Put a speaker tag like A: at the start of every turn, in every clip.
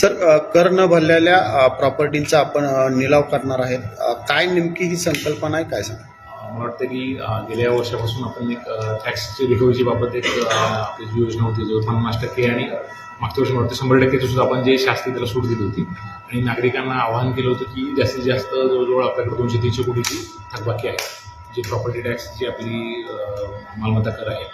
A: Sir कर न भरलेल्या प्रॉपर्टीचा प्रॉपर्टींचा आपण निलाव करणार आहेत. काय नेमकी ही संकल्पना आहे? काय सर
B: मला वाटतं की गेल्या वर्षापासून आपण एक टॅक्सची रिकव्हरीची बाबत एक आपली जी योजना होती जवळ पन्नास टक्के आणि मागच्या वर्षी वाटतं शंभर टक्केची सुद्धा आपण जे शास्त्री त्याला सूट दिली होती. आणि नागरिकांना आवाहन केलं होतं की जास्तीत जास्त जवळजवळ आपल्याकडे दोनशे तीनशे कोटीची थकबाकी आहे. जी प्रॉपर्टी टॅक्सची आपली मालमत्ता कर आहे.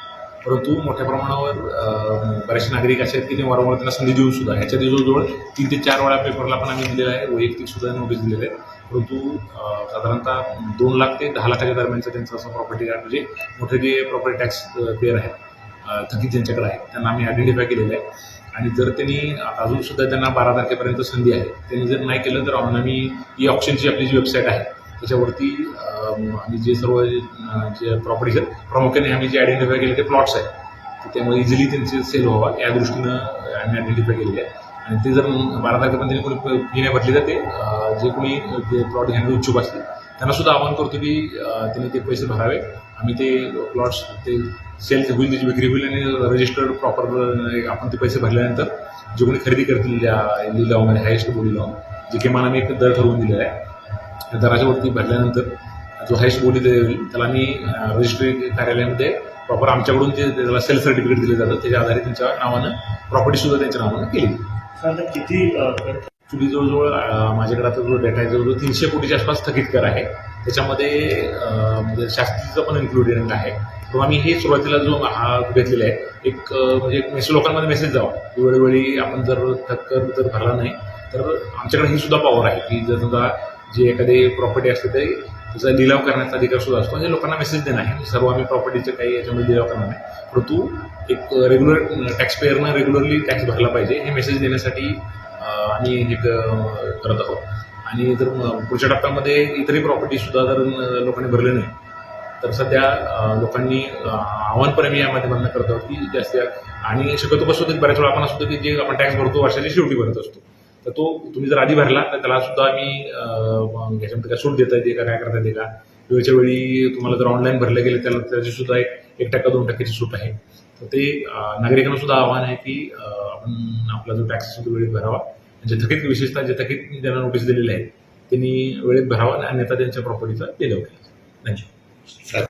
B: परंतु मोठ्या प्रमाणावर बरेचसे नागरिक असे आहेत की ते वारंवार त्यांना संधी देऊन सुद्धा ह्याच्या जवळजवळ तीन ते चार वेळा पेपरला पण आम्ही दिलेलं आहे वैयक्तिक सुद्धा नोटीस दिलेलं आहे. परंतु साधारणतः दोन लाख ते दहा लाखाच्या दरम्यानचं त्यांचं असं प्रॉपर्टी कार्ड म्हणजे मोठे जे प्रॉपर्टी टॅक्स पेअर आहेत थकीत ज्यांच्याकडे आहेत त्यांना आम्ही आयडेंटिफाय केलेलं आहे. आणि जर त्यांनी अजूनसुद्धा त्यांना बारा तारखेपर्यंत संधी आहे त्यांनी जर नाही केलं तर आम्ही ई ऑप्शनची आपली जी वेबसाईट आहे त्याच्यावरती आम्ही जे सर्व जे प्रॉपर्टीज आहेत प्रामुख्याने आम्ही जे आयडेंटिफाय केले ते प्लॉट्स आहेत. तर त्यामुळे इझिली त्यांचे सेल व्हावा या दृष्टीनं आम्ही आयडेंटिफाय केलेले आहे आणि ते जर बारा तारखेपर्यंत त्यांनी कोणी फी नाही भरली तर ते जे कोणी ते प्लॉट घेण्याचे इच्छुक असतील त्यांना सुद्धा आवाहन करतो की त्यांनी ते पैसे भरावे. आम्ही ते प्लॉट्स ते सेल होईल त्याची विक्री होईल आणि रजिस्टर्ड प्रॉपर आपण ते पैसे भरल्यानंतर जे कोणी खरेदी करतील या लिलावामध्ये हायेस्ट बोली लावून जे किमान आम्ही एक दर ठरवून दिलेला आहे त्या दराच्यावरती भरल्यानंतर जो हायस्ट बोली देईल त्याला आम्ही रजिस्ट्री कार्यालयामध्ये प्रॉपर आमच्याकडून जे त्याला सेल सर्टिफिकेट दिलं जातं त्याच्या आधारे त्यांच्या नावानं प्रॉपर्टी सुद्धा त्यांच्या नावानं केली.
C: साधारण किती
B: ॲक्च्युली जवळजवळ माझ्याकडे आता जो डेटा आहे जवळजवळ तीनशे कोटीच्या आसपास थकीत कर आहे. त्याच्यामध्ये म्हणजे शास्त्रीचं पण इन्क्लुडेड आहे. तो आम्ही हे सुरुवातीला जो हा घेतलेला आहे एक म्हणजे मेसेज लोकांमध्ये मेसेज जावा. की वेळोवेळी आपण जर थक कर जर भरला नाही तर आमच्याकडे ही सुद्धा पॉवर आहे की जर समजा जे एखादी प्रॉपर्टी असते ते त्याचा लिलाव करण्याचा अधिकार सुद्धा असतो. म्हणजे लोकांना मेसेज देणं आहे. सर्व आम्ही प्रॉपर्टीचे काही याच्यामध्ये लिलाव करणार नाही. परंतु एक रेग्युलर टॅक्स पेअरनं रेग्युलरली टॅक्स भरला पाहिजे हे मेसेज देण्यासाठी आम्ही हे करत आहोत. आणि जर पुढच्या टप्प्यामध्ये इतरही प्रॉपर्टीसुद्धा जर लोकांनी भरले नाही तर सध्या लोकांनी आव्हानपणे आव्हान या माध्यमांना करतो आहोत की जास्त. आणि शक्यतो कसं होतं की बऱ्याच वेळा आपण असतो की जे आपण टॅक्स भरतो वर्षाच्या शेवटी भरत असतो. तर तो तुम्ही जर आधी भरला तर त्याला सुद्धा आम्ही ह्याच्यामध्ये याच्यामध्ये काय सूट देता येते का काय करता येते का? वेळच्या वेळी तुम्हाला जर ऑनलाईन भरले गेले त्याला त्याची सुद्धा एक एक टक्का दोन टक्क्याची सूट आहे. तर ते नागरिकांना सुद्धा आव्हान आहे की आपण आपला जो टॅक्स असतो तो वेळेत भरावा. जे थकीत विशेषतः जे थकीत ज्यांना नोटीस दिलेले आहेत त्यांनी वेळेत भरावा आणि आता त्यांच्या प्रॉपर्टीचा लिलाव केला थँक्यू